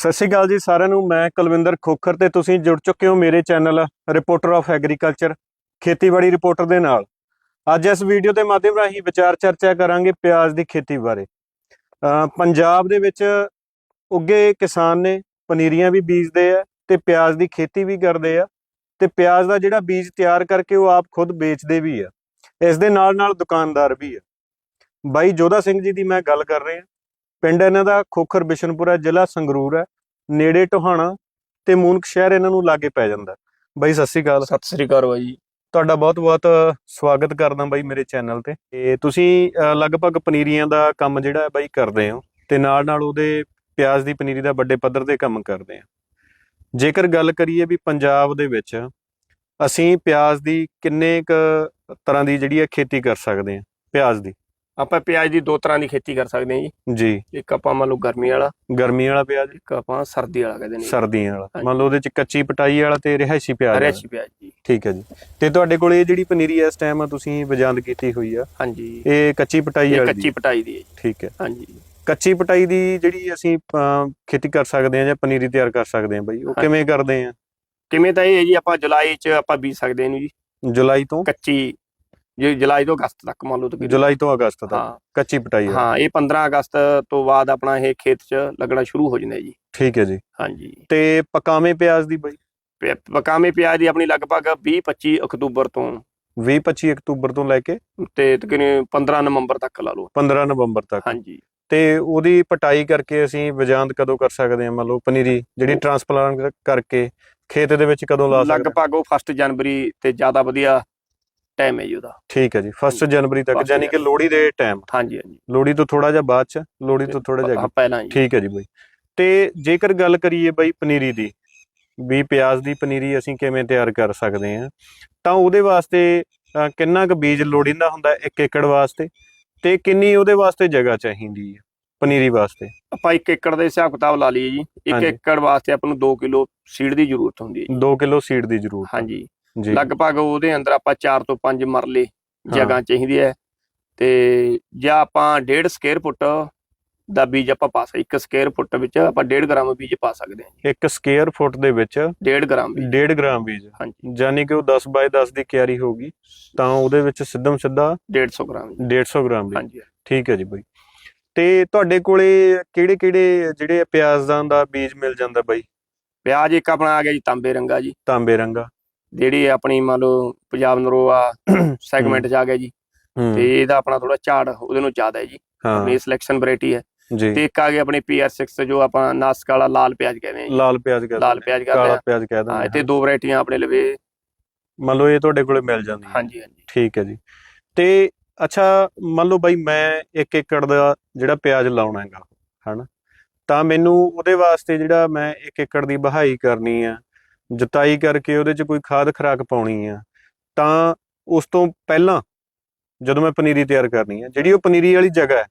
ਸਤਿ ਸ਼੍ਰੀ ਅਕਾਲ ਜੀ ਸਾਰਿਆਂ ਨੂੰ, ਮੈਂ ਕੁਲਵਿੰਦਰ ਖੋਖਰ ਤੇ ਤੁਸੀਂ ਜੁੜ ਚੁੱਕੇ ਹੋ ਮੇਰੇ ਚੈਨਲ ਰਿਪੋਰਟਰ ਆਫ ਐਗਰੀਕਲਚਰ ਖੇਤੀਬਾੜੀ ਰਿਪੋਰਟਰ ਦੇ ਨਾਲ। ਅੱਜ ਇਸ ਵੀਡੀਓ ਦੇ ਮਾਧਿਅਮ ਰਾਹੀਂ ਵਿਚਾਰ ਚਰਚਾ ਕਰਾਂਗੇ ਪਿਆਜ਼ ਦੀ ਖੇਤੀ ਬਾਰੇ। ਪੰਜਾਬ ਦੇ ਵਿੱਚ ਉੱਗੇ ਕਿਸਾਨ ਨੇ ਪਨੀਰੀਆਂ ਵੀ ਬੀਜਦੇ ਆ ਤੇ ਪਿਆਜ਼ ਦੀ ਖੇਤੀ ਵੀ ਕਰਦੇ ਆ ਤੇ ਪਿਆਜ਼ ਦਾ ਜਿਹੜਾ ਬੀਜ ਤਿਆਰ ਕਰਕੇ ਉਹ ਆਪ ਖੁਦ ਵੇਚਦੇ ਵੀ ਆ। ਇਸ ਦੇ ਨਾਲ ਨਾਲ ਦੁਕਾਨਦਾਰ ਵੀ ਆ। ਬਾਈ ਜੋਧਾ ਸਿੰਘ ਜੀ ਦੀ ਮੈਂ ਗੱਲ ਕਰ ਰਿਹਾ। ਪਿੰਡ ਇਹਨਾਂ ਦਾ ਖੋਖਰ ਬਿਸ਼ਨਪੁਰਾ ਜ਼ਿਲ੍ਹਾ ਸੰਗਰੂਰ ਹੈ। ਨੇੜੇ ਟੋਹਾਣਾ ਤੇ ਮੂਨਕ ਸ਼ਹਿਰ ਇਹਨਾਂ ਨੂੰ ਲਾਗੇ ਪੈ ਜਾਂਦਾ ਬਾਈ ਸਤਿ ਸ਼੍ਰੀ ਅਕਾਲ। ਸਤਿ ਸ੍ਰੀ ਅਕਾਲ ਬਾਈ ਤੁਹਾਡਾ ਬਹੁਤ-ਬਹੁਤ ਸਵਾਗਤ ਕਰਦਾ ਬਾਈ ਮੇਰੇ ਚੈਨਲ ਤੇ। ਤੇ ਤੁਸੀਂ ਲਗਭਗ ਪਨੀਰੀਆਂ ਦਾ ਕੰਮ ਜਿਹੜਾ ਹੈ ਬਾਈ ਕਰਦੇ ਹੋ ਤੇ ਨਾਲ ਨਾਲ ਉਹਦੇ ਪਿਆਜ਼ ਦੀ ਪਨੀਰੀ ਦਾ ਵੱਡੇ ਪੱਧਰ ਤੇ ਕੰਮ ਕਰਦੇ ਆ ਜੇਕਰ ਗੱਲ ਕਰੀਏ ਵੀ ਪੰਜਾਬ ਦੇ ਵਿੱਚ ਅਸੀਂ ਪਿਆਜ਼ ਦੀ ਕਿੰਨੇ ਕ ਤਰ੍ਹਾਂ ਦੀ ਜਿਹੜੀ ਹੈ ਖੇਤੀ ਕਰ ਸਕਦੇ ਆ ਪਿਆਜ਼ ਦੀ? ਆਪਾਂ ਪਿਆਜ਼ ਦੀ ਦੋ ਤਰ੍ਹਾਂ ਦੀ ਖੇਤੀ ਕਰ ਸਕਦੇ ਹਾਂ ਜੀ। ਜੀ। ਇੱਕ ਆਪਾਂ ਮੰਨ ਲਓ ਗਰਮੀ ਵਾਲਾ ਗਰਮੀ ਵਾਲਾ ਪਿਆਜ਼। ਇੱਕ ਆਪਾਂ ਸਰਦੀ ਵਾਲਾ ਕਹਿੰਦੇ ਨੇ ਸਰਦੀਆਂ ਵਾਲਾ। ਮੰਨ ਲਓ ਉਹਦੇ ਚ ਕੱਚੀ ਪਟਾਈ ਵਾਲਾ ਤੇ ਰਿਹਾਇਸ਼ੀ ਪਿਆਜ਼। ਹਰਿਆਸ਼ੀ ਪਿਆਜ਼ ਜੀ। ਠੀਕ ਹੈ ਜੀ। ਤੇ ਤੁਹਾਡੇ ਕੋਲ ਇਹ ਜਿਹੜੀ ਪਨੀਰੀ ਇਸ ਟਾਈਮ ਤੁਸੀਂ ਵਜਾਂਦ ਕੀਤੀ ਹੋਈ ਆ ਹਾਂਜੀ। ਇਹ ਕੱਚੀ ਪਟਾਈ ਵਾਲੀ ਕੱਚੀ ਪਟਾਈ ਦੀ ਹੈ ਜੀ। ਠੀਕ ਹੈ। ਹਾਂਜੀ। ਕੱਚੀ ਪਟਾਈ ਦੀ ਜਿਹੜੀ ਅਸੀਂ ਖੇਤੀ ਕਰ ਸਕਦੇ ਹਾਂ ਜਾਂ ਪਨੀਰੀ ਤਿਆਰ ਕਰ ਸਕਦੇ ਹਾਂ ਬਈ ਉਹ। ਕਿਵੇਂ ਕਰਦੇ ਆ ਕਿਵੇਂ ਤਾਂ ਇਹ ਹੈ ਜੀ ਆਪਾਂ ਜੁਲਾਈ ਚ ਆਪਾਂ ਬੀਜ ਸਕਦੇ ਇਹਨੂੰ ਜੀ। ਜੁਲਾਈ ਤੋਂ? ਕੱਚੀ ਜੇ ਜੁਲਾਈ ਤੋਂ ਅਗਸਤ ਤੱਕ ਮੰਨ ਲਓ ਤਕਰੀਬਨ ਜੁਲਾਈ ਤੋਂ ਅਗਸਤ ਤੱਕ ਕੱਚੀ ਪਟਾਈ ਆ ਹਾਂ ਇਹ 15 ਅਗਸਤ ਤੋਂ ਬਾਅਦ ਆਪਣਾ ਇਹ ਖੇਤ ਚ ਲੱਗਣਾ ਸ਼ੁਰੂ ਹੋ ਜਾਂਦਾ ਜੀ। ਠੀਕ ਹੈ ਜੀ। ਹਾਂਜੀ। ਤੇ ਪਕਾਵੇਂ ਪਿਆਜ਼ ਦੀ ਬਈ? ਪਕਾਵੇਂ ਪਿਆਜ਼ ਦੀ ਆਪਣੀ ਲਗਭਗ 20 25 ਅਕਤੂਬਰ ਤੋਂ। 20 25 ਅਕਤੂਬਰ ਤੋਂ ਲੈ ਕੇ? ਤੇ ਤਕਰੀਬਨ 15 ਨਵੰਬਰ ਤੱਕ ਲਾ ਲਓ। 15 ਨਵੰਬਰ ਤੱਕ। ਹਾਂਜੀ। ਤੇ ਉਹਦੀ ਪਟਾਈ ਕਰਕੇ ਅਸੀਂ ਵਜਾਂਦ ਕਦੋਂ ਕਰ ਸਕਦੇ ਹਾਂ? ਮੰਨ ਲਓ ਪਨੀਰੀ ਜਿਹੜੀ ਟਰਾਂਸਪਲਾਂਟ ਕਰਕੇ ਖੇਤ ਦੇ ਵਿੱਚ ਕਦੋਂ ਲਾ ਸਕਦੇ? ਲਗਭਗ ਉਹ 1 ਜਨਵਰੀ ਤੇ ਜ਼ਿਆਦਾ ਵਧੀਆ ਟਾਈਮ ਹੈ ਜੀ ਉਹਦਾ। ਠੀਕ ਹੈ ਜੀ 1 ਜਨਵਰੀ ਤੱਕ ਯਾਨੀ ਕਿ। ਲੋਹੜੀ ਦੇ ਟਾਈਮ ਹਾਂਜੀ ਹਾਂਜੀ। ਲੋਹੜੀ ਤੋਂ ਥੋੜਾ ਜਿਹਾ ਬਾਅਦ ਚ ਲੋਹੜੀ ਤੋਂ ਥੋੜਾ ਜਿਹਾ। ਪਹਿਲਾਂ ਜੀ। ਠੀਕ ਹੈ ਜੀ ਬਾਈ। ਤੇ ਜੇਕਰ ਗੱਲ ਕਰੀਏ ਬਾਈ ਪਨੀਰੀ ਦੀ ਵੀ ਪਿਆਜ਼ ਦੀ ਪਨੀਰੀ ਅਸੀਂ ਕਿਵੇਂ ਤਿਆਰ ਕਰ ਸਕਦੇ ਹਾਂ ਤਾਂ ਉਹਦੇ ਵਾਸਤੇ ਕਿੰਨਾ ਕੁ ਬੀਜ ਲੋੜੀਂਦਾ ਹੁੰਦਾ 1 ਏਕੜ ਵਾਸਤੇ? ਤੇ ਕਿੰਨੀ ਉਹਦੇ ਵਾਸਤੇ ਜਗ੍ਹਾ ਚਾਹੀਦੀ ਹੈ ਪਨੀਰੀ ਵਾਸਤੇ? ਆਪਾਂ 1 ਏਕੜ ਦੇ ਹਿਸਾਬ ਕਿਤਾਬ ਲਾ ਲਈਏ ਜੀ। 1 ਹਾਂਜੀ। ਏਕੜ ਵਾਸਤੇ ਆਪਾਂ ਨੂੰ 2 ਕਿਲੋ ਸੀਡ ਦੀ ਜ਼ਰੂਰਤ ਹੁੰਦੀ ਹੈ ਜੀ। 2 ਕਿਲੋ ਸੀਡ ਦੀ ਜ਼ਰੂਰਤ। ਹਾਂਜੀ। ਲਗਭਗ ਉਹਦੇ ਅੰਦਰ ਆਪਾਂ 4 ਤੋਂ 5 ਮਰਲੇ। ਜਗ੍ਹਾ ਚਾਹੀਦੀ ਹੈ ਤੇ ਜਾਂ ਆਪਾਂ 1.5 ਸਕੁਅਰ ਫੁੱਟ ਦਾ ਬੀਜ ਆਪਾਂ ਪਾ ਸਕਦੇ 1 ਸਕੁਅਰ ਫੁੱਟ ਵਿੱਚ ਆਪਾਂ 1.5 ਗ੍ਰਾਮ ਬੀਜ ਪਾ ਸਕਦੇ ਹਾਂ ਇੱਕ ਸਕੁਅਰ ਫੁੱਟ ਦੇ ਵਿੱਚ 1.5 ਗ੍ਰਾਮ ਬੀਜ। 1.5 ਗ੍ਰਾਮ ਬੀਜ। ਹਾਂਜੀ। ਯਾਨੀ ਕਿ ਉਹ 10 ਬਾਈ 10 ਦੀ ਕਿਆਰੀ ਹੋਗੀ ਤਾਂ ਉਹਦੇ ਵਿੱਚ ਸਿੱਧਮ ਸਿੱਧਾ 150 ਗ੍ਰਾਮ ਜੀ। 150 ਗ੍ਰਾਮ ਬੀਜ। ਹਾਂਜੀ। ਠੀਕ ਹੈ ਜੀ ਬਾਈ। ਤੇ ਤੁਹਾਡੇ ਕੋਲੇ ਕਿਹੜੇ ਕਿਹੜੇ ਜਿਹੜੇ ਪਿਆਜ਼ਾਂ ਦਾ ਬੀਜ ਮਿਲ ਜਾਂਦਾ ਬਾਈ? ਪਿਆਜ਼ ਇੱਕ ਆਪਣਾ ਆ ਗਿਆ ਜੀ ਤਾਂਬੇ ਰੰਗਾ ਜੀ। ਤਾਂਬੇ ਰੰਗਾ। ਜਿਹੜੀ ਆਪਣੀ ਮੰਨ ਲਓ ਪੰਜਾਬ ਨਰੋਆ ਸੈਗਮੈਂਟ ਚ ਆ ਗਿਆ ਜੀ ਤੇ ਇਹਦਾ ਆਪਣਾ ਥੋੜਾ ਝਾੜ ਉਹਦੇ ਨੂੰ ਜ਼ਿਆਦਾ ਹੈ ਜੀ। ਆਪਣੀ ਸਿਲੈਕਸ਼ਨ ਵੈਰਾਈਟੀ ਹੈ। ਤੇ ਇੱਕ ਆ ਗਿਆ ਆਪਣੀ PR6 ਜੋ ਆਪਾਂ ਨਾਸਕ ਵਾਲਾ ਲਾਲ ਪਿਆਜ਼ ਕਹਿੰਦੇ ਆ ਲਾਲ ਪਿਆਜ਼ ਕਹਿੰਦੇ ਲਾਲ ਪਿਆਜ਼ ਕਹਿੰਦੇ ਕਾਲਾ ਆ ਪਿਆਜ਼ ਕਹਿ ਹਾਂ ਦਿੰਦੇ ਤੇ ਦੋ ਵੈਰਾਈਟੀਆਂ ਆਪਣੇ ਲਵੇ। ਮੰਨ ਲਓ ਇਹ ਤੁਹਾਡੇ ਕੋਲੇ ਮਿਲ ਜਾਂਦੀ ਹਾਂਜੀ ਹਾਂਜੀ। ਠੀਕ ਹੈ ਜੀ। ਤੇ ਅੱਛਾ ਮੰਨ ਲਓ ਬਾਈ ਮੈਂ 1 ਏਕੜ ਦਾ ਜਿਹੜਾ ਪਿਆਜ਼ ਲਾਉਣਾ ਹੈਗਾ ਹਨਾ? ਤਾਂ ਮੈਨੂੰ ਉਹਦੇ ਵਾਸਤੇ ਜਿਹੜਾ ਮੈਂ 1 ਏਕੜ ਦੀ ਬਹਾਈ ਕਰਨੀ ਆ ਜੁਤਾਈ ਕਰਕੇ ਉਹਦੇ 'ਚ ਕੋਈ ਖਾਦ ਖਰਾਕ ਪਾਉਣੀ ਆ ਤਾਂ ਉਸ ਤੋਂ ਪਹਿਲਾਂ ਜਦੋਂ ਮੈਂ ਪਨੀਰੀ ਤਿਆਰ ਕਰਨੀ ਆ ਜਿਹੜੀ ਉਹ ਪਨੀਰੀ ਵਾਲੀ ਜਗ੍ਹਾ ਹੈ।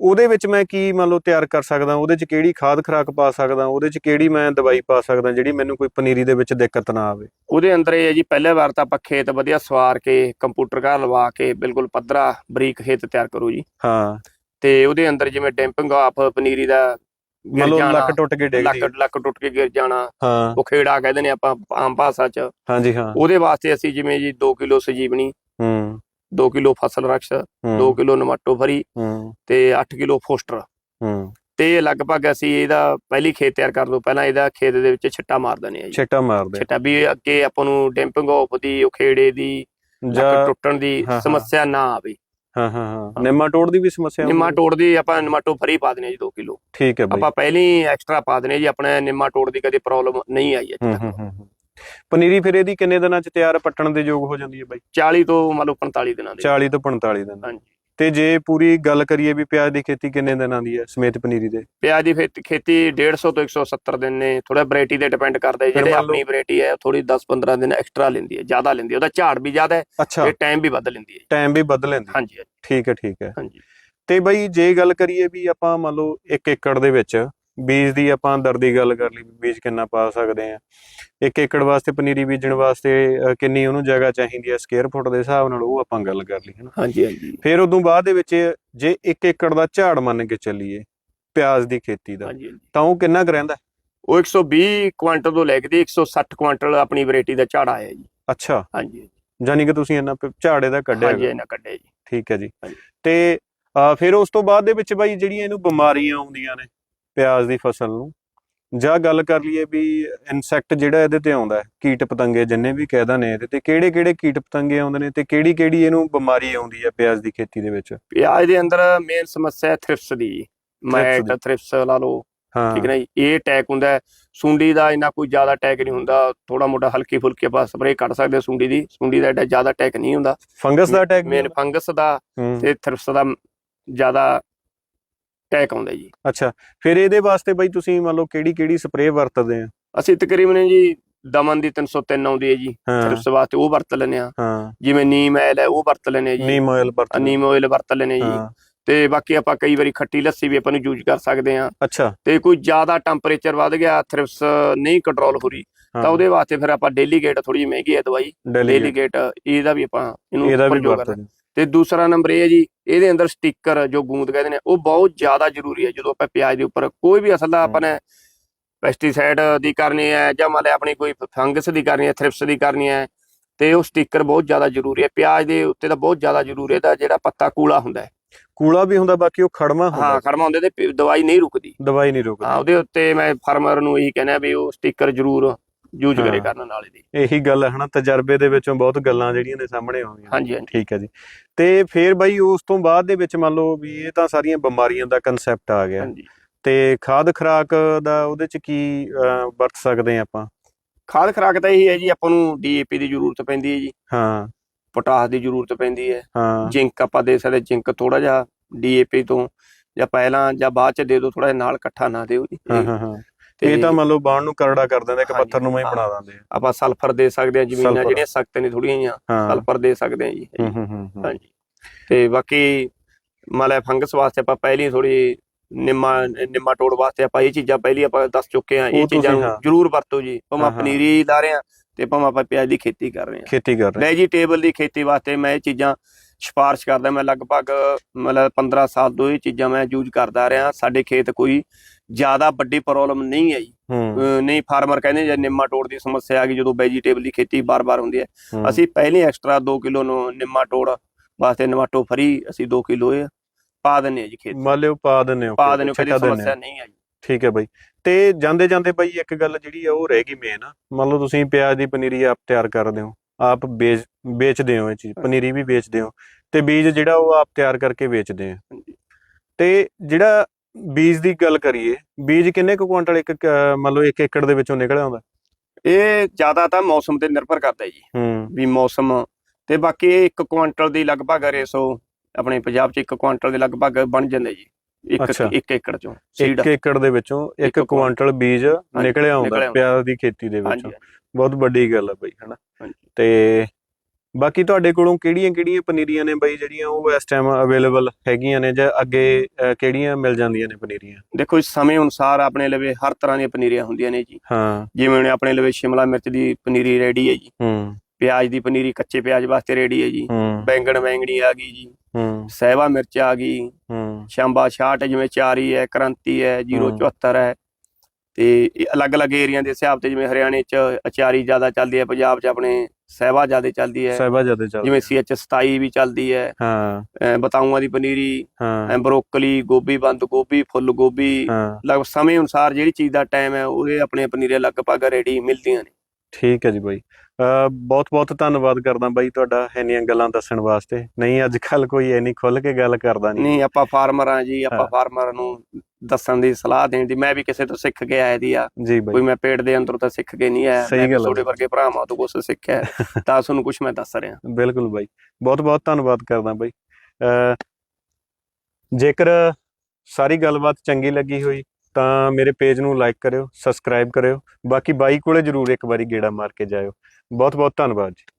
ਉਹਦੇ ਵਿੱਚ ਮੈਂ ਕੀ ਮੰਨ ਲਓ ਤਿਆਰ ਕਰ ਸਕਦਾ ਉਹਦੇ 'ਚ ਕਿਹੜੀ ਖਾਦ ਖਰਾਕ ਪਾ ਸਕਦਾ ਉਹਦੇ 'ਚ ਕਿਹੜੀ ਮੈਂ ਦਵਾਈ ਪਾ ਸਕਦਾ ਜਿਹੜੀ ਮੈਨੂੰ ਕੋਈ ਪਨੀਰੀ ਦੇ ਵਿੱਚ ਦਿੱਕਤ ਨਾ ਆਵੇ? ਉਹਦੇ ਅੰਦਰ ਇਹ ਹੈ ਜੀ ਪਹਿਲੇ ਵਾਰ ਤਾਂ ਆਪਾਂ ਖੇਤ ਵਧੀਆ ਸਵਾਰ ਕੇ ਕੰਪਿਊਟਰ ਘਰ ਲਵਾ ਕੇ ਬਿਲਕੁਲ ਪੱਧਰਾ ਬਰੀਕ ਖੇਤ ਤਿਆਰ ਕਰੋ ਜੀ। ਹਾਂ। ਤੇ ਉਹਦੇ ਅੰਦਰ ਜਿਵੇਂ ਡੈਂਪਿੰਗ ਆਫ ਪਨੀਰੀ ਦਾ ਗਿਰ ਜਾਣਾ, ਲੱਕ ਟੁੱਟ ਕੇ ਡਿੱਗਦੀ ਲੱਕ ਲੱਕ ਟੁੱਟ ਕੇ ਗਿਰ ਜਾਣਾ। ਹਾਂ। ਉਹ ਖੇੜਾ ਕਹਿੰਦੇ ਨੇ ਆਪਾਂ ਆਮ ਭਾਸ਼ਾ 'ਚ। ਹਾਂਜੀ ਹਾਂ। ਉਹਦੇ ਵਾਸਤੇ ਅਸੀਂ ਜਿਵੇਂ ਜੀ 2 ਕਿਲੋ ਸਜੀਵਨੀ ਹੂੰ। 2 ਕਿਲੋ ਫਸਲ ਰਕਸ਼ 2 ਹੂੰ ਕਿਲੋ ਨਮਾਟੋ ਫਰੀ ਹੂੰ। ਤੇ 8 ਕਿਲੋ ਫੋਸਟਰ ਹੂੰ। ਤੇ ਇਹ ਲਗਭਗ ਅਸੀਂ ਇਹਦਾ ਪਹਿਲੀ ਖੇਤ ਤਿਆਰ ਕਰਨ ਤੋਂ ਪਹਿਲਾਂ ਇਹਦਾ ਖੇਤ ਦੇ ਵਿੱਚ ਛਿੱਟਾ ਮਾਰ ਦਿੰਦੇ ਆ ਜੀ। ਛਿੱਟਾ ਮਾਰਦੇ ਛਿੱਟਾ ਵੀ ਅੱਗੇ ਆਪਾਂ ਨੂੰ ਡੈਂਪਿੰਗ ਆਫ ਦੀ ਉਖੇੜੇ ਦੀ ਲੱਕ ਜਾਂ ਟੁੱਟਣ ਦੀ ਹਾਂ, ਹਾਂ। ਸਮੱਸਿਆ ਨਾ ਆਵੇ। ਹਾਂ ਹਾਂ ਹਾਂ। ਨਿਮਾਟੋਡ ਦੀ ਵੀ ਸਮੱਸਿਆ ਹੁੰਦੀ? ਨਿਮਾਟੋਡ ਦੀ ਆਪਾਂ ਨਿਮਾਟੋ ਫਰੀ ਪਾ ਦਿੰਦੇ ਆ ਜੀ 2 ਕਿਲੋ। ਠੀਕ ਹੈ ਬਾਈ। ਆਪਾਂ ਪਹਿਲੀ ਐਕਸਟਰਾ ਪਾ ਦਿੰਦੇ ਆ ਜੀ ਆਪਣੇ ਨਿਮਾਟੋਡ ਦੀ ਕਦੇ ਪ੍ਰੋਬਲਮ ਨਹੀਂ ਆਈ ਹੂੰ ਅਜੇ ਤੱਕ। ਪਨੀਰੀ ਫਿਰ ਇਹਦੀ ਕਿੰਨੇ ਦਿਨਾਂ ਚ ਤਿਆਰ ਪੱਟਣ ਦੇ ਯੋਗ ਹੋ ਜਾਂਦੀ ਹੈ ਬਾਈ? 40 ਤੋਂ ਮੰਨ ਲਓ 45 ਦਿਨਾਂ ਦੇ। 40 ਤੋਂ 45 ਦਿਨ। ਹਾਂਜੀ। ਤੇ ਜੇ ਪੂਰੀ ਗੱਲ ਕਰੀਏ ਵੀ ਪਿਆਜ਼ ਦੀ ਖੇਤੀ ਕਿੰਨੇ ਦਿਨਾਂ ਦੀ ਹੈ ਸਮੇਤ ਪਨੀਰੀ ਦੇ? ਪਿਆਜ਼ ਦੀ ਖੇਤ- ਖੇਤੀ 150 ਤੋਂ 170 ਦਿਨ ਨੇ ਥੋੜਾ ਵੈਰਾਈਟੀ ਤੇ ਡਿਪੈਂਡ ਕਰਦਾ ਹੈ ਜਿਹੜੇ ਆਪਣੀ ਵੈਰਾਈਟੀ ਹੈ ਥੋੜੀ 10-15 ਦਿਨ ਐਕਸਟਰਾ ਲੈਂਦੀ ਹੈ ਜ਼ਿਆਦਾ ਲੈਂਦੀ ਹੈ ਉਹਦਾ ਝਾੜ ਵੀ ਜ਼ਿਆਦਾ ਹੈ ਤੇ ਟਾਈਮ ਵੀ ਵੱਧ ਲੈਂਦੀ ਹੈ। ਟਾਈਮ ਵੀ ਬਦਲ ਲੈਂਦੀ ਹਾਂਜੀ ਹਾਂਜੀ, ਠੀਕ ਹੈ ਠੀਕ ਹੈ। ਹਾਂਜੀ। ਤੇ ਬਾਈ ਜੇ ਗੱਲ ਕਰੀਏ ਵੀ ਆਪਾਂ ਮੰਨ ਲਓ 1 ਏਕੜ ਦੇ ਵਿੱਚ ਬੀਜ ਦੀ ਆਪਾਂ ਦਰ ਦੀ ਗੱਲ ਕਰ ਲਈ ਬੀਜ ਕਿੰਨਾ ਪਾ ਸਕਦੇ ਆ 1 ਏਕੜ ਵਾਸਤੇ ਪਨੀਰੀ ਬੀਜਣ ਵਾਸਤੇ ਕਿੰਨੀ ਉਹਨੂੰ ਜਗ੍ਹਾ ਚਾਹੀਦੀ ਹੈ ਸਕੁਅਰ ਫੁੱਟ ਦੇ ਹਿਸਾਬ ਨਾਲ ਉਹ ਆਪਾਂ ਗੱਲ ਕਰ ਲਈ ਹਾਂਜੀ ਹਾਂਜੀ। ਫਿਰ ਉਦੋਂ ਬਾਅਦ ਦੇ ਵਿੱਚ ਜੇ 1 ਏਕੜ ਦਾ ਝਾੜ ਮੰਨ ਕੇ ਚੱਲੀਏ ਪਿਆਜ਼ ਦੀ ਖੇਤੀ ਦਾ ਤਾਂ ਉਹ ਕਿੰਨਾ ਕੁ ਰਹਿੰਦਾ? ਉਹ 120 ਕੁਆਂਟਲ ਤੋਂ ਲੈ ਕੇ ਤੇ 160 ਕੁਆਂਟਲ ਆਪਣੀ ਵੈਰਾਈਟੀ ਦਾ ਝਾੜ ਆਇਆ ਜੀ। ਅੱਛਾ। ਹਾਂਜੀ। ਯਾਨੀ ਕਿ ਤੁਸੀਂ ਇਹਨਾਂ ਝਾੜੇ ਦਾ ਕੱਢਿਆ ਹਾਂਜੀ। ਇਹਨਾਂ ਕੱਢਿਆ ਜੀ। ਠੀਕ ਹੈ ਜੀ। ਤੇ ਫਿਰ ਉਸ ਤੋਂ ਬਾਅਦ ਦੇ ਵਿੱਚ ਬਾਈ ਜਿਹੜੀਆਂ ਇਹਨੂੰ ਬਿਮਾਰੀਆਂ ਆਉਂਦੀਆਂ ਨੇ ਪਿਆਜ਼ ਦੀ ਫਸਲ ਨੂੰ। ਜਾਂ ਗੱਲ ਕਰ ਲਈਏ ਵੀ ਇਨਸੈਕਟ ਜਿਹੜਾ ਇਹਦੇ ਤੇ ਆਉਂਦਾ ਹੈ ਕੀਟ ਪਤੰਗੇ ਜਿੰਨੇ ਵੀ ਕਹਿ ਨੇ ਇਹਦੇ ਤੇ ਕਿਹੜੇ ਕਿਹੜੇ ਕੀਟ ਪਤੰਗੇ ਆਉਂਦੇ ਨੇ ਤੇ ਕਿਹੜੀ ਕਿਹੜੀ ਇਹਨੂੰ ਬਿਮਾਰੀ ਆਉਂਦੀ ਹੈ ਪਿਆਜ਼ ਦੀ ਖੇਤੀ ਦੇ ਵਿੱਚ? ਪਿਆਜ਼ ਦੇ ਅੰਦਰ ਮੇਨ ਸਮੱਸਿਆ ਹੈ ਥ੍ਰਿਪਸ ਦੀ। ਮੈਟ। ਥ੍ਰਿਪਸ ਲਾ ਲਓ ਠੀਕ ਹੈ ਇਹ ਅਟੈਕ ਹੁੰਦਾ। ਸੁੰਡੀ ਦਾ ਇੰਨਾ ਕੋਈ ਜ਼ਿਆਦਾ ਅਟੈਕ ਨਹੀਂ ਹੁੰਦਾ। ਥੋੜਾ ਮੋਟਾ ਹਲਕੀ ਫੁਲਕੀ ਆਪਾਂ ਸਪਰੇਅ ਕਰ ਸਕਦੇ ਹਾਂ ਸੁੰਡੀ ਦੀ। ਸੁੰਡੀ ਦਾ ਐਡਾ ਜ਼ਿਆਦਾ ਅਟੈਕ ਨਹੀਂ ਹੁੰਦਾ। ਫੰਗਸ ਦਾ ਅਟੈਕ ਮੇਨ ਫੰਗਸ ਦਾ ਤੇ ਥ੍ਰਿਪਸ ਦਾ ਜ਼ਿਆਦਾ ਅਟੈਕ ਆਉਂਦਾ ਜੀ। ਅੱਛਾ ਫਿਰ ਇਹਦੇ ਵਾਸਤੇ ਬਾਈ ਤੁਸੀਂ ਮੰਨ ਲਓ ਕਿਹੜੀ ਕਿਹੜੀ ਸਪਰੇਅ ਵਰਤਦੇ ਆ? ਅਸੀਂ ਤਕਰੀਬਨ ਜੀ ਦਮਨ ਦੀ 303 ਆਉਂਦੀ ਹੈ ਜੀ। ਥ੍ਰਿਪਸ ਵਾਸਤੇ ਉਹ ਵਰਤ ਲੈਂਦੇ ਆ। ਜਿਵੇਂ ਨੀਮ ਆਇਲ ਹੈ ਉਹ ਵਰਤ ਆ ਜੀ। ਨੀਮ ਆਇਲ ਵਰਤਦੇ ਨੀਮ ਆਇਲ ਵਰਤ ਆ ਜੀ। ਤੇ ਬਾਕੀ ਆਪਾਂ ਕਈ ਵਾਰੀ ਖੱਟੀ ਲੱਸੀ ਵੀ ਆਪਾਂ ਨੂੰ ਯੂਜ਼ ਕਰ ਸਕਦੇ ਆ। ਅੱਛਾ। ਤੇ ਕੋਈ ਜ਼ਿਆਦਾ ਟੈਂਪਰੇਚਰ ਵੱਧ ਗਿਆ ਥ੍ਰਿਪਸ ਨਹੀਂ ਕੰਟਰੋਲ ਹੋ ਰਹੀ ਤਾਂ ਉਹਦੇ ਵਾਸਤੇ ਫਿਰ ਆਪਾਂ ਡੇਲੀਗੇਟ ਥੋੜੀ ਜਿਹੀ ਮਹਿੰਗੀ ਹੈ ਦਵਾਈ। ਡੈਲੀਗੇਟ ਡੇਲੀਗੇਟ ਇਹਦਾ ਵੀ ਆਪਾਂ ਇਹਨੂੰ ਇਹਦਾ ਵੀ ਵਰਤਦੇ ਤੇ ਦੂਸਰਾ ਨੰਬਰ ਇਹ ਹੈ ਜੀ ਇਹਦੇ ਅੰਦਰ ਸਟicker ਜੋ ਗੂੰਦ ਕਹਿੰਦੇ ਨੇ ਉਹ ਬਹੁਤ ਜ਼ਿਆਦਾ ਜ਼ਰੂਰੀ ਹੈ ਜਦੋਂ ਆਪਾਂ ਪਿਆਜ਼ ਦੇ ਉੱਪਰ ਕੋਈ ਵੀ ਅਸਲ ਦਾ ਆਪਾਂ ਨੇ ਪੈਸਟੀਸਾਈਡ ਦੀ ਕਰਨੀ ਹੈ ਜਾਂ ਮੰਨ ਲਿਆ ਆਪਣੀ ਕੋਈ ਫੰਗਸ ਦੀ ਕਰਨੀ ਹੈ ਥ੍ਰਿਪਸ ਦੀ ਕਰਨੀ ਹੈ ਤੇ ਉਹ ਸਟicker ਬਹੁਤ ਜ਼ਿਆਦਾ ਜ਼ਰੂਰੀ ਹੈ। ਪਿਆਜ਼ ਦੇ ਉੱਤੇ ਤਾਂ ਬਹੁਤ ਜ਼ਿਆਦਾ ਜ਼ਰੂਰੀ ਹੈ ਤਾਂ ਜਿਹੜਾ ਪੱਤਾ ਕੂਲਾ ਹੁੰਦਾ ਹੈ। ਕੂਲਾ ਵੀ ਹੁੰਦਾ ਬਾਕੀ ਉਹ ਖੜਮਾ ਹਾਂ ਹੁੰਦਾ ਖੜਮਾ ਹੁੰਦੇ ਤੇ ਦਵਾਈ ਨਹੀਂ ਰੁਕਦੀ। ਦਵਾਈ ਨਹੀਂ ਰੋਕਦੀ। ਹਾਂ ਉਹਦੇ ਉੱਤੇ ਮੈਂ ਫਾਰਮਰ ਨੂੰ ਇਹੀ ਕਹਿੰਦਾ ਵੀ ਉਹ ਸਟicker ਜ਼ਰੂਰ ਯੂਜ਼ ਕਰੇ। ਕਰਨ ਨਾਲ ਇਹਦੀ। ਇਹੀ ਗੱਲ ਹੈ ਹਨਾ ਤਜਰਬੇ ਦੇ ਵਿੱਚੋਂ ਬਹੁਤ ਗੱਲਾਂ ਜਿਹੜੀਆਂ ਨੇ ਸਾਹਮਣੇ ਆਉਂਦੀਆਂ। ਹਾਂਜੀ ਹਾਂਜੀ। ਠੀਕ ਹੈ ਜੀ। ਤੇ ਫਿਰ ਬਾਈ ਉਸ ਤੋਂ ਬਾਅਦ ਦੇ ਵਿੱਚ ਮੰਨ ਲਓ ਵੀ ਇਹ ਤਾਂ ਸਾਰੀਆਂ ਬਿਮਾਰੀਆਂ ਦਾ ਕਨਸੈਪਟ ਆ ਗਿਆ। ਹਾਂਜੀ। ਤੇ ਖਾਦ ਖਰਾਕ ਦਾ ਉਹਦੇ ਚ ਕੀ ਵਰਤ ਸਕਦੇ ਆ ਆਪਾਂ? ਖਾਦ ਖਰਾਕ ਤਾਂ ਇਹੀ ਹੈ ਜੀ ਆਪਾਂ ਨੂੰ ਡੀਏਪੀ ਦੀ ਜ਼ਰੂਰਤ ਪੈਂਦੀ ਹੈ ਜੀ। ਹਾਂ। ਪੋਟਾਸ ਦੀ ਜ਼ਰੂਰਤ ਪੈਂਦੀ ਹੈ। ਹਾਂ। ਜਿੰਕ ਆਪਾਂ ਦੇ ਸਕਦੇ ਜਿੰਕ ਥੋੜਾ ਜਿਹਾ ਡੀਏਪੀ ਤੋਂ। ਜਾਂ ਪਹਿਲਾਂ ਜਾਂ ਬਾਅਦ ਚ ਦੇ ਦਿਓ ਥੋੜਾ ਜਿਹਾ ਨਾਲ ਇਕੱਠਾ ਨਾ ਦਿਓ ਜੀ। ਹਾਂ ਹਾਂ। ਇਹ ਤਾਂ ਮੰਨ ਲਓ ਬਾਣ ਨੂੰ ਕਰੜਾ ਕਰ ਦਿੰਦੇ ਇੱਕ ਪੱਥਰ ਨੂੰ ਹਾਂ। ਬਣਾ ਦਿੰਦੇ ਆ ਆਪਾਂ ਸਲਫਰ ਦੇ ਸਕਦੇ ਹਾਂ ਜ਼ਮੀਨਾਂ। ਜਿਹੜੀਆਂ ਸਖਤ ਨੇ ਥੋੜੀਆਂ ਜਿਹੀਆਂ ਹਾਂ ਸਲਫਰ ਦੇ ਸਕਦੇ ਹਾਂ ਜੀ। ਹਾਂਜੀ ਤੇ ਬਾਕੀ ਮਤਲਬ ਫੰਗਸ ਵਾਸਤੇ ਆਪਾਂ ਪਹਿਲੀ ਥੋੜੀ ਨਿੰਮਾ ਨਿੰਮਾਟੋਡ ਵਾਸਤੇ ਆਪਾਂ ਇਹ ਚੀਜ਼ਾਂ ਪਹਿਲੀ ਆਪਾਂ ਦੱਸ ਚੁੱਕੇ ਉਹ ਇਹ ਚੀਜ਼ਾਂ ਨੂੰ। ਜ਼ਰੂਰ ਵਰਤੋ ਜੀ ਭਾਵੇਂ। ਪਨੀਰੀ ਲਾ ਰਹੇ ਹਾਂ ਤੇ ਭਾਵੇਂ ਆਪਾਂ ਪਿਆਜ਼ ਦੀ ਖੇਤੀ ਕਰ ਰਹੇ ਹਾਂ ਖੇਤੀ ਕਰ ਰਹੇ ਵੈਜੀਟੇਬਲ ਦੀ ਖੇਤੀ ਵਾਸਤੇ ਮੈਂ ਇਹ ਚੀਜ਼ਾਂ ਸਿਫਾਰਿਸ਼ ਕਰਦਾ ਮੈਂ ਲਗਭਗ ਮਤਲਬ 15 ਸਾਲ ਤੋਂ ਇਹ ਚੀਜ਼ਾਂ ਮੈਂ ਯੂਜ਼ ਕਰਦਾ ਆ ਰਿਹਾ ਸਾਡੇ ਖੇਤ ਕੋਈ ਜ਼ਿਆਦਾ ਵੱਡੀ ਪ੍ਰੋਬਲਮ ਨਹੀਂ ਹੈ ਜੀ। ਹੂੰ। ਨਹੀਂ ਫਾਰਮਰ ਕਹਿੰਦੇ ਜੇ ਨਿੰਮਾਟੋੜ ਦੀ ਸਮੱਸਿਆ ਆ ਗਈ ਜਦੋਂ ਵੈਜੀਟੇਬਲ ਦੀ ਖੇਤੀ ਬਾਰ-ਬਾਰ ਹੁੰਦੀ ਹੈ। ਹੂੰ। ਅਸੀਂ ਪਹਿਲੇ ਐਕਸਟਰਾ 2 ਕਿਲੋ ਨੂੰ ਨਿੰਮਾਟੋੜ ਵਾਸਤੇ ਨਿਮਾਟੋ ਫਰੀ ਅਸੀਂ 2 ਕਿਲੋ ਇਹ ਪਾ ਦਿੰਨੇ ਆ ਜੀ ਖੇਤ। ਮੰਨ ਲਿਓ ਪਾ ਦਿੰਦੇ ਹੋ ਪਾ ਦਿੰਨੇ ਕੋਈ ਹੋ। ਸਮੱਸਿਆ ਨਹੀਂ ਆ ਜੀ। ਠੀਕ ਹੈ ਬਾਈ। ਤੇ ਜਾਂਦੇ ਜਾਂਦੇ ਬਾਈ ਇੱਕ ਗੱਲ ਜਿਹੜੀ ਆ ਉਹ ਰਹਿ ਗਈ ਮੇਨ ਮੰਨ ਲਓ ਤੁਸੀਂ ਪਿਆਜ਼ ਦੀ ਪਨੀਰੀ ਆਪ ਤਿਆਰ ਕਰਦੇ ਹੋ ਆਪ ਵੇਚ ਵੇਚਦੇ ਹੋ ਇਹ ਚੀਜ਼ ਪਨੀਰੀ ਵੀ ਵੇਚਦੇ ਹੋ। ਤੇ ਬੀਜ ਜਿਹੜਾ ਉਹ ਆਪ ਤਿਆਰ ਕਰਕੇ ਵੇਚਦੇ ਆ। ਤੇ ਜਿਹੜਾ ਬੀਜ ਦੀ ਗੱਲ ਕਰੀਏ ਬੀਜ ਕਿੰਨੇ ਕੁ ਕੁਆਂਟਲ ਇੱਕ ਮੰਨ ਲਓ ਇੱਕ ਏਕੜ ਦੇ ਵਿੱਚੋਂ ਨਿਕਲ ਆਉਂਦਾ ਇਹ ਜ਼ਿਆਦਾ ਤਾਂ ਮੌਸਮ ਤੇ ਨਿਰਭਰ ਕਰਦਾ ਜੀ। ਹੂੰ। ਵੀ ਮੌਸਮ ਤੇ ਬਾਕੀ ਇਹ 1 ਕੁਆਂਟਲ ਦੀ ਲਗਭਗ ਰੇਸੋ ਆਪਣੇ ਪੰਜਾਬ 'ਚ 1 ਕੁਆਂਟਲ ਦੇ ਲਗਭਗ ਬਣ ਜਾਂਦੇ ਜੀ। ਇੱਕ। ਇੱਕ ਏਕੜ 'ਚੋਂ ਸੀਡ। ਇੱਕ ਏਕੜ ਦੇ ਵਿੱਚੋਂ ਇੱਕ ਕੁਆਂਟਲ ਬੀਜ ਨਿਕਲਿਆ ਆਉਂਦਾ। ਪਿਆਜ਼ ਦੀ ਖੇਤੀ ਦੇ ਵਿੱਚੋਂ। ਬਹੁਤ ਵੱਡੀ ਗੱਲ ਆ ਬਾਈ ਹਨਾ। ਤੇ ਬਾਕੀ ਤੁਹਾਡੇ ਕੋਲੋਂ ਕਿਹੜੀਆਂ ਕਿਹੜੀਆਂ ਪਨੀਰੀਆਂ ਨੇ ਬਾਈ ਜਿਹੜੀਆਂ ਉਹ ਇਸ ਟਾਈਮ ਅਵੇਲੇਬਲ ਹੈਗੀਆਂ ਨੇ ਜਾਂ ਅੱਗੇ ਕਿਹੜੀਆਂ ਮਿਲ ਜਾਂਦੀਆਂ ਨੇ ਪਨੀਰੀਆਂ? ਦੇਖੋ ਸਮੇਂ ਅਨੁਸਾਰ ਆਪਣੇ ਲਵੇ ਹਰ ਤਰ੍ਹਾਂ ਦੀਆਂ ਪਨੀਰੀਆਂ ਹੁੰਦੀਆਂ ਨੇ ਜੀ। ਹਾਂ। ਜਿਵੇਂ ਹੁਣ ਆਪਣੇ ਲਵੇ ਸ਼ਿਮਲਾ ਮਿਰਚ ਦੀ ਪਨੀਰੀ ਰੈਡੀ ਹੈ ਜੀ। ਹੂੰ। ਪਿਆਜ਼ ਦੀ ਪਨੀਰੀ ਕੱਚੇ ਪਿਆਜ਼ ਵਾਸਤੇ ਰੈਡੀ ਹੈ ਜੀ। ਬੈਂਗਣ ਬੈਂਗਣੀ ਆ ਗਈ ਜੀ। ਹੂੰ। ਸਹਿਵਾ ਮਿਰਚ ਆ ਗਈ। ਹੂੰ। ਸ਼ੰਬਾ 66 ਜਿਵੇਂ ਚਾਰੀ ਹੈ ਕ੍ਰਾਂਤੀ ਹੈ 074 ਹੈ। ਤੇ ਇਹ ਅਲੱਗ-ਅਲੱਗ ਏਰੀਆ ਦੇ ਹਿਸਾਬ ਤੇ ਜਿਵੇਂ ਹਰਿਆਣੇ ਚ ਅਚਾਰੀ ਜ਼ਿਆਦਾ ਚੱਲਦੀ ਹੈ ਪੰਜਾਬ ਚ ਆਪਣੇ ਸਹਿਵਾ ਜ਼ਿਆਦਾ ਚੱਲਦੀ ਹੈ। ਸਹਿਬਾ ਜ਼ਿਆਦਾ ਚੱਲ ਜਿਵੇਂ ਸੀਐਚ 27 ਵੀ ਚੱਲਦੀ ਹੈ। ਹਾਂ। ਅਹ ਬਤਾਊਆਂ ਦੀ ਪਨੀਰੀ ਹਾਂ। ਬਰੋਕਲੀ ਗੋਭੀ ਬੰਦ ਗੋਭੀ ਫੁੱਲ ਗੋਭੀ। ਲਗ ਸਮੇਂ ਅਨੁਸਾਰ ਜਿਹੜੀ ਚੀਜ਼ ਦਾ ਟਾਈਮ ਹੈ ਉਹਦੇ ਆਪਣੇ ਪਨੀਰੀਆਂ ਲਗਭਗ ਰੈਡੀ ਮਿਲਦੀਆਂ ਨੇ। ਠੀਕ ਹੈ ਜੀ ਬਾਈ। ਬਹੁਤ ਬਹੁਤ ਧੰਨਵਾਦ ਕਰਦਾ ਬਾਈ ਤੁਹਾਡਾ ਇੰਨੀਆਂ ਗੱਲਾਂ ਦੱਸਣ ਵਾਸਤੇ। ਨਹੀਂ ਅੱਜ ਕੱਲ ਕੋਈ ਐਨੀ ਖੁੱਲ ਕੇ ਗੱਲ ਕਰਦਾ ਨਹੀਂ ਨਹੀਂ ਆਪਾਂ ਫਾਰਮਰ ਆ ਜੀ ਆਪਾਂ। ਫਾਰਮਰ ਨੂੰ ਦੱਸਣ ਦੀ ਸਲਾਹ ਦੇਣ ਦੀ ਮੈਂ ਵੀ ਕਿਸੇ ਤੋਂ ਸਿੱਖ ਕੇ ਆਇਆ ਦੀ ਆ। ਜੀ ਕੋਈ ਮੈਂ ਪੇਟ ਦੇ ਅੰਦਰੋਂ ਤਾਂ ਸਿੱਖ ਕੇ ਨਹੀਂ ਆਇਆ ਸਹੀ ਗੱਲ ਹੈ ਤੁਹਾਡੇ ਬਾਈ। ਵਰਗੇ ਭਰਾਵਾਂ ਤੋਂ ਕੁਝ ਸਿੱਖਿਆ ਹੈ, ਤਾਂ ਤੁਹਾਨੂੰ ਕੁਝ ਮੈਂ ਦੱਸ ਰਿਹਾ। ਬਿਲਕੁਲ ਬਾਈ। ਬਹੁਤ ਬਹੁਤ ਧੰਨਵਾਦ ਕਰਦਾ ਬਾਈ। ਅ ਜੇਕਰ ਸਾਰੀ ਗੱਲਬਾਤ ਚੰਗੀ ਲੱਗੀ ਹੋਈ ਤਾਂ ਮੇਰੇ ਪੇਜ ਨੂੰ ਲਾਈਕ ਕਰਿਓ ਸਬਸਕ੍ਰਾਈਬ ਕਰਿਓ। ਬਾਕੀ ਬਾਈ ਕੋਲੇ ਜਰੂਰ ਇੱਕ ਵਾਰੀ ਗੇੜਾ ਮਾਰ ਕੇ ਜਾਇਓ। ਬਹੁਤ ਬਹੁਤ ਧੰਨਵਾਦ ਜੀ।